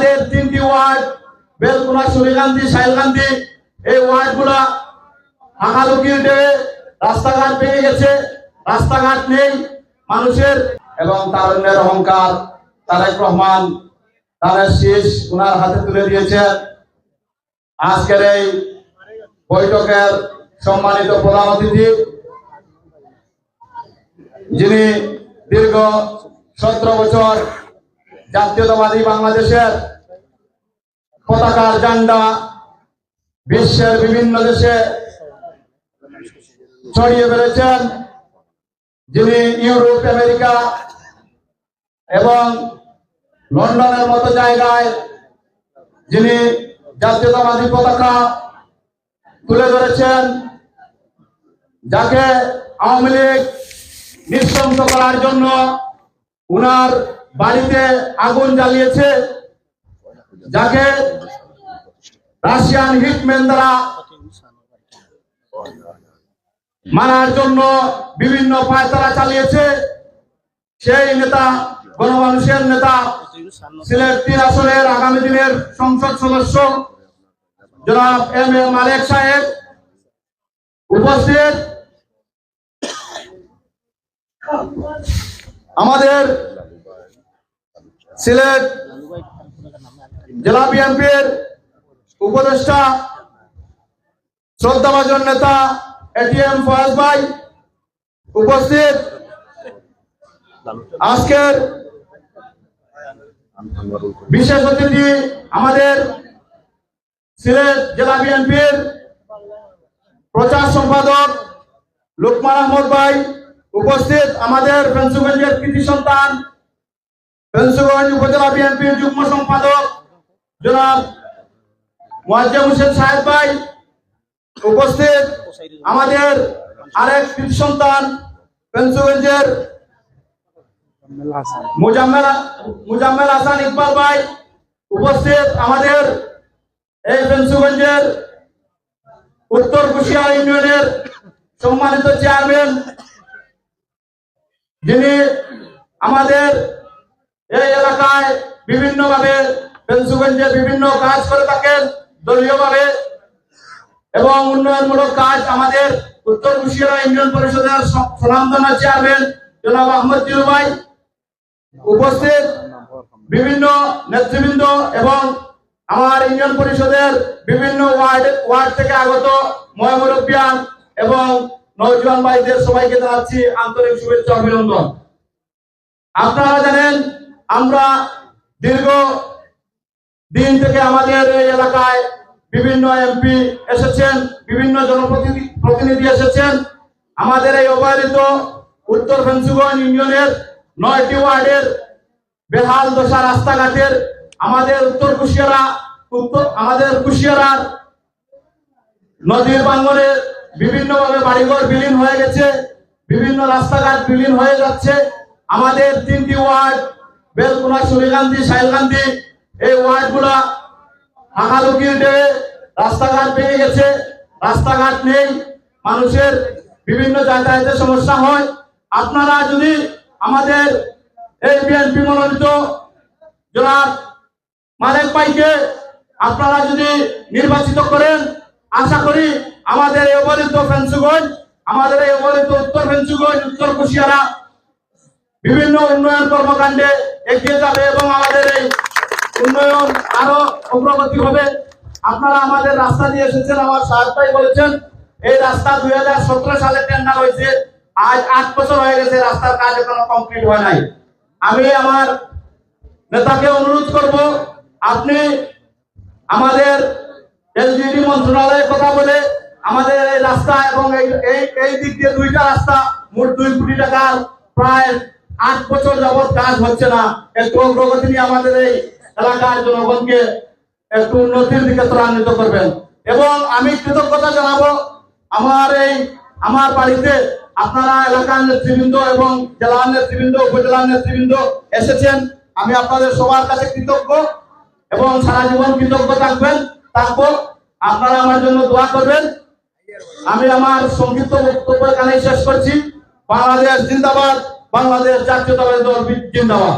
আমাদের তিনটি ওয়ার্ড, বেলকুনা সুরিকান্তি সাইলকান্তি এই ওয়ার্ডগুলা হাঁকালুকির ডেবে রাস্তাঘাট ভেঙে গেছে। রাস্তাঘাট নেই মানুষের এবং তারুণ্যের অহংকার তারেক রহমান তারের শীষ ওনার হাতে তুলে দিয়েছেন। আজকের এই বৈঠকের সম্মানিত প্রধান অতিথি যিনি দীর্ঘ সতেরো বছর জাতীয়তাবাদী বাংলাদেশের পতাকার জান্ডা বিশ্বের বিভিন্ন দেশে ছড়িয়ে বেড়েছেন, যিনি ইউরোপ, আমেরিকা এবং লন্ডনের মতো জায়গায় যিনি জাতীয়তাবাদী পতাকা তুলে ধরেছেন, যাকে আওয়ামী লীগ নিঃশংস করার জন্য উনার বাড়িতে আগুন জ্বালিয়েছে, যাকে রাশিয়ান হিটম্যান দ্বারা মারার জন্য বিভিন্ন পায়তারা চালিয়েছে। সেই নেতা, গণমানুষের নেতা, সিলেট তিন আসনের আগামী দিনের সংসদ সদস্য জনাব এম এ মালেক সাহেব উপস্থিত। আমাদের সিলেট জেলা বিএনপির উপদেষ্টা, শ্রদ্ধাভাজন নেতা এটিএম ফয়াজ ভাই উপস্থিত। আজকের বিশেষ অতিথি আমাদের সিলেট জেলা বিএনপির প্রচার সম্পাদক লোকমান আহমদ ভাই। উপস্থিত আমাদের ফেন্সুগঞ্জের কৃতি সন্তান, ফেন্সুগঞ্জ উপজেলা বিএনপির যুগ্ম সম্পাদক জনাব মোয়াজ্জেম হোসেন সাহেব ভাই, উপস্থিত আমাদের আরেক কৃতি সন্তান, ফেন্সুগঞ্জের মুজাম্মেল মুজাম্মেল হাসান ইকবাল ভাই, উপস্থিত আমাদের এই ফেন্সুগঞ্জের উত্তর কুশিয়া ইউনিয়নের সম্মানিত চেয়ারম্যান যিনি আমাদের এই এলাকায় বিভিন্নভাবে ফেন্সুগঞ্জে বিভিন্ন কাজ করে থাকেন, দলীয়ভাবে, এবং উন্নয়নমূলক কাজ আমাদের উত্তর কুশিয়ারা ইউনিয়ন পরিষদের সুনামধন্য চেয়ারম্যান জনাব আহমদ জিলু ভাই উপস্থিত। বিভিন্ন নেতৃবৃন্দ এবং আমার ইউনিয়ন পরিষদের বিভিন্ন ওয়ার্ড ওয়ার্ড থেকে আগত ময়মুরব্বিয়ান এবং নৌজওয়ান ভাইদের সবাইকে জানাচ্ছি আন্তরিক শুভেচ্ছা, অভিনন্দন। আপনারা জানেন, আমরা দীর্ঘ দিন থেকে আমাদের এই এলাকায় বিভিন্ন এমপি এসেছেন, বিভিন্ন জনপ্রতিনিধি, প্রতিনিধি এসেছেন। আমাদের এই অবহেলিত উত্তর ফেন্সুগঞ্জ ইউনিয়নের নয়টি ওয়ার্ডের বেহাল দশা রাস্তাঘাটের আমাদের উত্তর কুশিয়ারা, উত্তর, আমাদের কুশিয়ারার নদীর বাঙ্গনে বিভিন্ন ভাবে বাড়িঘর বিলীন হয়ে গেছে, বিভিন্ন রাস্তাঘাট বিলীন হয়ে যাচ্ছে। আমাদের তিনটি ওয়ার্ড, বেলকুনা, সুরিকান্তি সাইলকান্তি এই ওয়ার্ডগুলা হাঁকালুকির ডেবে রাস্তাঘাট ভেঙে গেছে। রাস্তাঘাট নেই, মানুষের বিভিন্ন যাতায়াতের সমস্যা হয়। আপনারা যদি আমাদের এই বিএনপি মনোনীত জনাব মালেক ভাইকে আপনারা যদি নির্বাচিত করেন, আশা করি আমাদের এই অবহেলিত ফেন্সুগঞ্জ আমাদের এই অবহেলিত উত্তর ফেন্সুগঞ্জ উত্তর কুশিয়ারা, বিভিন্ন উন্নয়ন কর্মকাণ্ডে এগিয়ে যাবে এবং আমাদের এই উন্নয়ন আরও অগ্রগতি হবে। আপনারা আমাদের রাস্তা দিয়ে এসেছেন, আমার সাহেব ভাই বলেছেন, এই রাস্তা দুই হাজার সতেরো সালে টেন্ডার হয়েছে। আজ আট বছর হয়ে গেছে, রাস্তার কাজ এখনও কমপ্লিট হয় নাই। আমি আমার নেতাকে অনুরোধ করব, আপনি আমাদের এলজিডি মন্ত্রণালয়ের কথা বলে আমাদের এই রাস্তা এবং এই এই দিক দিয়ে দুইটা রাস্তা, মোট দুই কোটি টাকার প্রায় আট বছর যাবৎ কাজ হচ্ছে না। একটু অগ্রগতি নিয়ে আমাদের এই এলাকার জনগণকে একটু উন্নতির দিকে ত্বরান্বিত করবেন। এবং আমি কৃতজ্ঞতা জানাব আমার এই, আমার বাড়িতে আপনারা এলাকার নেতৃবৃন্দ এবং জেলার নেতৃবৃন্দ, উপজেলার নেতৃবৃন্দ এসেছেন। আমি আপনাদের সবার কাছে কৃতজ্ঞ এবং সারা জীবন কৃতজ্ঞ থাকবেন, থাকব। আপনারা আমার জন্য দোয়া করবেন। আমি আমার সংক্ষিপ্ত বক্তব্য এখানে শেষ করছি। বাংলাদেশ জিন্দাবাদ বাংলাদেশ জাতীয়তাবাদী দল জিন্দাবাদ।